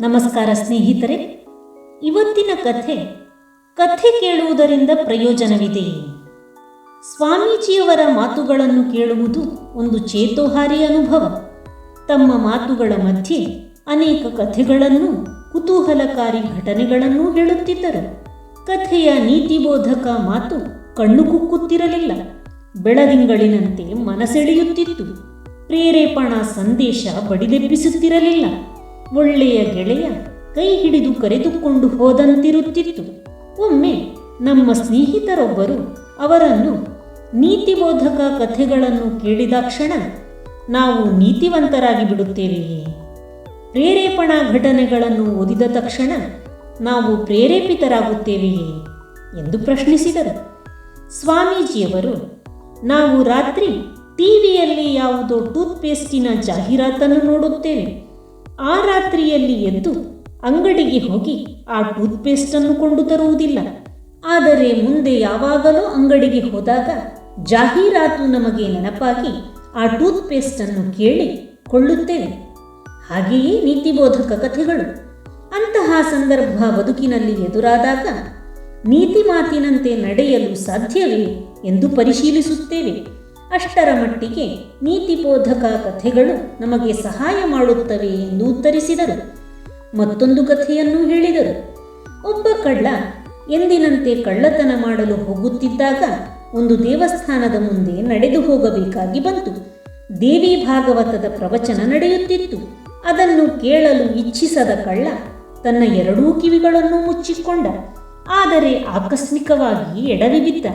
ನಮಸ್ಕಾರ ಸ್ನೇಹಿತರೆ, ಇವತ್ತಿನ ಕಥೆ ಕಥೆ ಕೇಳುವುದರಿಂದ ಪ್ರಯೋಜನವಿದೆ. ಸ್ವಾಮೀಜಿಯವರ ಮಾತುಗಳನ್ನು ಕೇಳುವುದು ಒಂದು ಚೇತೋಹಾರಿ ಅನುಭವ. ತಮ್ಮ ಮಾತುಗಳ ಮಧ್ಯೆ ಅನೇಕ ಕಥೆಗಳನ್ನು, ಕುತೂಹಲಕಾರಿ ಘಟನೆಗಳನ್ನು ಹೇಳುತ್ತಿದ್ದರು. ಕಥೆಯ ನೀತಿಬೋಧಕ ಮಾತು ಕಣ್ಣು ಕುಕ್ಕುತ್ತಿರಲಿಲ್ಲ. ಬೆಳದಿಂಗಳಿನಂತೆ ಮನಸೆಳೆಯುತ್ತಿತ್ತು. ಪ್ರೇರೇಪಣಾ ಸಂದೇಶ ಬಡಿದೆಬ್ಬಿಸುತ್ತಿರಲಿಲ್ಲ. ಒಳ್ಳೆಯ ಗೆಳೆಯ ಕೈ ಹಿಡಿದು ಕರೆದುಕೊಂಡು ಹೋದಂತಿರುತ್ತಿತ್ತು. ಒಮ್ಮೆ ನಮ್ಮ ಸ್ನೇಹಿತರೊಬ್ಬರು ಅವರನ್ನು ನೀತಿಬೋಧಕ ಕಥೆಗಳನ್ನು ಕೇಳಿದಾಕ್ಷಣ ನಾವು ನೀತಿವಂತರಾಗಿ ಬಿಡುತ್ತೇವೆಯೇ ಪ್ರೇರೇಪಣಾ ಘಟನೆಗಳನ್ನು ಓದಿದ ತಕ್ಷಣ ನಾವು ಪ್ರೇರೇಪಿತರಾಗುತ್ತೇವೆಯೇ ಎಂದು ಪ್ರಶ್ನಿಸಿದರು. ಸ್ವಾಮೀಜಿಯವರು, ನಾವು ರಾತ್ರಿ ಟಿವಿಯಲ್ಲಿ ಯಾವುದೋ ಟೂತ್ಪೇಸ್ಟಿನ ಜಾಹೀರಾತನ್ನು ನೋಡುತ್ತೇವೆ. ಆ ರಾತ್ರಿಯಲ್ಲಿ ಎದ್ದು ಅಂಗಡಿಗೆ ಹೋಗಿ ಆ ಟೂತ್ಪೇಸ್ಟನ್ನು ಕೊಂಡು ತರುವುದಿಲ್ಲ. ಆದರೆ ಮುಂದೆ ಯಾವಾಗಲೂ ಅಂಗಡಿಗೆ ಹೋದಾಗ ಜಾಹೀರಾತು ನಮಗೆ ನೆನಪಾಗಿ ಆ ಟೂತ್ಪೇಸ್ಟನ್ನು ಕೇಳಿ ಕೊಳ್ಳುತ್ತೇವೆ ಹಾಗೆಯೇ ನೀತಿಬೋಧಕ ಕಥೆಗಳು. ಅಂತಹ ಸಂದರ್ಭ ಬದುಕಿನಲ್ಲಿ ಎದುರಾದಾಗ ನೀತಿ ಮಾತಿನಂತೆ ನಡೆಯಲು ಸಾಧ್ಯವೇ ಎಂದು ಪರಿಶೀಲಿಸುತ್ತೇವೆ. ಅಷ್ಟರ ಮಟ್ಟಿಗೆ ನೀತಿಬೋಧಕ ಕಥೆಗಳು ನಮಗೆ ಸಹಾಯ ಮಾಡುತ್ತವೆ ಎಂದು ಉತ್ತರಿಸಿದರು. ಮತ್ತೊಂದು ಕಥೆಯನ್ನು ಹೇಳಿದರು. ಒಬ್ಬ ಕಳ್ಳ ಎಂದಿನಂತೆ ಕಳ್ಳತನ ಮಾಡಲು ಹೋಗುತ್ತಿದ್ದಾಗ ಒಂದು ದೇವಸ್ಥಾನದ ಮುಂದೆ ನಡೆದು ಹೋಗಬೇಕಾಗಿ ಬಂತು. ದೇವಿ ಭಾಗವತದ ಪ್ರವಚನ ನಡೆಯುತ್ತಿತ್ತು. ಅದನ್ನು ಕೇಳಲು ಇಚ್ಛಿಸದ ಕಳ್ಳ ತನ್ನ ಎರಡೂ ಕಿವಿಗಳನ್ನು ಮುಚ್ಚಿಕೊಂಡ. ಆದರೆ ಆಕಸ್ಮಿಕವಾಗಿ ಎಡವಿ ಬಿದ್ದ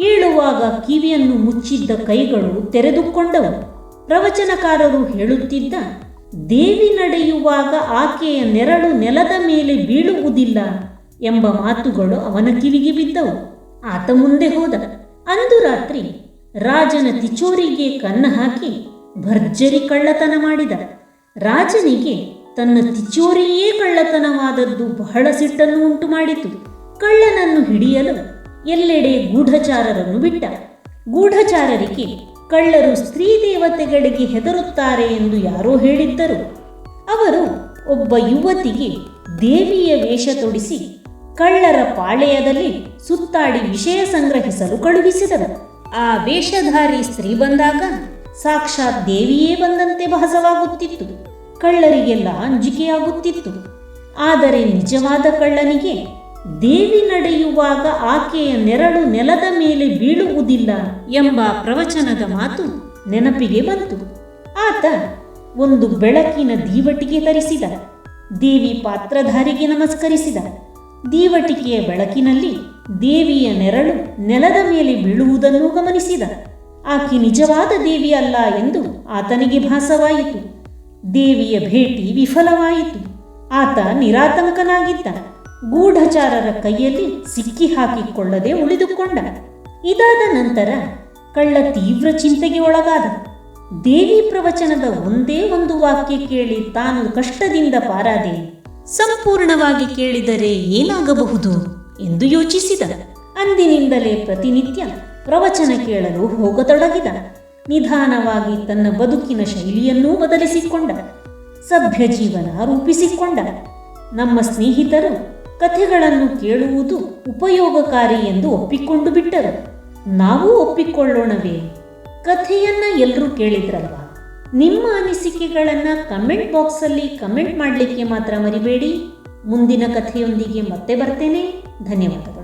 ಏಳುವಾಗ ಕಿವಿಯನ್ನು ಮುಚ್ಚಿದ್ದ ಕೈಗಳು ತೆರೆದುಕೊಂಡವು. ಪ್ರವಚನಕಾರರು ಹೇಳುತ್ತಿದ್ದ, ದೇವಿ ನಡೆಯುವಾಗ ಆಕೆಯ ನೆರಳು ನೆಲದ ಮೇಲೆ ಬೀಳುವುದಿಲ್ಲ ಎಂಬ ಮಾತುಗಳು ಅವನ ಕಿವಿಗೆ ಬಿದ್ದವು. ಆತ ಮುಂದೆ ಹೋದ. ಅಂದು ರಾತ್ರಿ ರಾಜನ ತಿಚೋರಿಗೆ ಕನ್ನ ಹಾಕಿ ಭರ್ಜರಿ ಕಳ್ಳತನ ಮಾಡಿದ. ರಾಜನಿಗೆ ತನ್ನ ತಿಚೋರಿಯೇ ಕಳ್ಳತನವಾದದ್ದು ಬಹಳ ಸಿಟ್ಟನ್ನು ಉಂಟು ಮಾಡಿತು ಕಳ್ಳನನ್ನು ಹಿಡಿಯಲು ಎಲ್ಲೆಡೆ ಗೂಢಚಾರರನ್ನು ಬಿಟ್ಟ. ಗೂಢಚಾರರಿಗೆ ಕಳ್ಳರು ಸ್ತ್ರೀ ದೇವತೆಗಳಿಗೆ ಹೆದರುತ್ತಾರೆ ಎಂದು ಯಾರೋ ಹೇಳಿದ್ದರು. ಅವರು ಒಬ್ಬ ಯುವತಿಗೆ ದೇವಿಯ ವೇಷ ತೊಡಿಸಿ ಕಳ್ಳರ ಪಾಳೆಯದಲ್ಲಿ ಸುತ್ತಾಡಿ ವಿಷಯ ಸಂಗ್ರಹಿಸಲು ಕಳುಹಿಸಿದರು ಆ ವೇಷಧಾರಿ ಸ್ತ್ರೀ ಬಂದಾಗ ಸಾಕ್ಷಾತ್ ದೇವಿಯೇ ಬಂದಂತೆ ಭಾಸವಾಗುತ್ತಿತ್ತು ಕಳ್ಳರಿಗೆಲ್ಲ ಅಂಜಿಕೆಯಾಗುತ್ತಿತ್ತು. ಆದರೆ ನಿಜವಾದ ಕಳ್ಳನಿಗೆ ದೇವಿ ನಡೆಯುವಾಗ ಆಕೆಯ ನೆರಳು ನೆಲದ ಮೇಲೆ ಬೀಳುವುದಿಲ್ಲ ಎಂಬ ಪ್ರವಚನದ ಮಾತು ನೆನಪಿಗೆ ಬಂತು. ಆತ ಒಂದು ಬೆಳಕಿನ ದೀವಟಿಗೆ ತರಿಸಿದ. ದೇವಿ ಪಾತ್ರಧಾರಿಗೆ ನಮಸ್ಕರಿಸಿದ. ದೀವಟಿಕೆಯ ಬೆಳಕಿನಲ್ಲಿ ದೇವಿಯ ನೆರಳು ನೆಲದ ಮೇಲೆ ಬೀಳುವುದನ್ನು ಗಮನಿಸಿದ. ಆಕೆ ನಿಜವಾದ ದೇವಿ ಅಲ್ಲ ಎಂದು ಆತನಿಗೆ ಭಾಸವಾಯಿತು. ದೇವಿಯ ಭೇಟಿ ವಿಫಲವಾಯಿತು. ಆತ ನಿರಾತಂಕನಾಗಿದ್ದ. ಗೂಢಚಾರರ ಕೈಯಲ್ಲಿ ಸಿಕ್ಕಿ ಹಾಕಿಕೊಳ್ಳದೆ ಉಳಿದುಕೊಂಡ. ಇದಾದ ನಂತರ ಕಳ್ಳ ತೀವ್ರ ಚಿಂತೆಗೆ ಒಳಗಾದ. ದೇವಿ ಪ್ರವಚನದ ಒಂದೇ ಒಂದು ವಾಕ್ಯ ಕೇಳಿ ತಾನು ಕಷ್ಟದಿಂದ ಪಾರಾದೆ, ಸಂಪೂರ್ಣವಾಗಿ ಕೇಳಿದರೆ ಏನಾಗಬಹುದು ಎಂದು ಯೋಚಿಸಿದ. ಅಂದಿನಿಂದಲೇ ಪ್ರತಿನಿತ್ಯ ಪ್ರವಚನ ಕೇಳಲು ಹೋಗತೊಡಗಿದ. ನಿಧಾನವಾಗಿ ತನ್ನ ಬದುಕಿನ ಶೈಲಿಯನ್ನೂ ಬದಲಿಸಿಕೊಂಡ. ಸಭ್ಯ ಜೀವನ ರೂಪಿಸಿಕೊಂಡ. ನಮ್ಮ ಸ್ನೇಹಿತರು ಕಥೆಗಳನ್ನು ಕೇಳುವುದು ಉಪಯೋಗಕಾರಿ ಎಂದು ಒಪ್ಪಿಕೊಂಡು ಬಿಟ್ಟರು. ನಾವು ಒಪ್ಪಿಕೊಳ್ಳೋಣವೇ? ಕಥೆಯನ್ನ ಎಲ್ಲರೂ ಕೇಳಿದ್ರಲ್ವಾ? ನಿಮ್ಮ ಅನಿಸಿಕೆಗಳನ್ನು ಕಮೆಂಟ್ ಬಾಕ್ಸಲ್ಲಿ ಕಮೆಂಟ್ ಮಾಡಲಿಕ್ಕೆ ಮಾತ್ರ ಮರಿಬೇಡಿ. ಮುಂದಿನ ಕಥೆಯೊಂದಿಗೆ ಮತ್ತೆ ಬರ್ತೇನೆ. ಧನ್ಯವಾದಗಳು.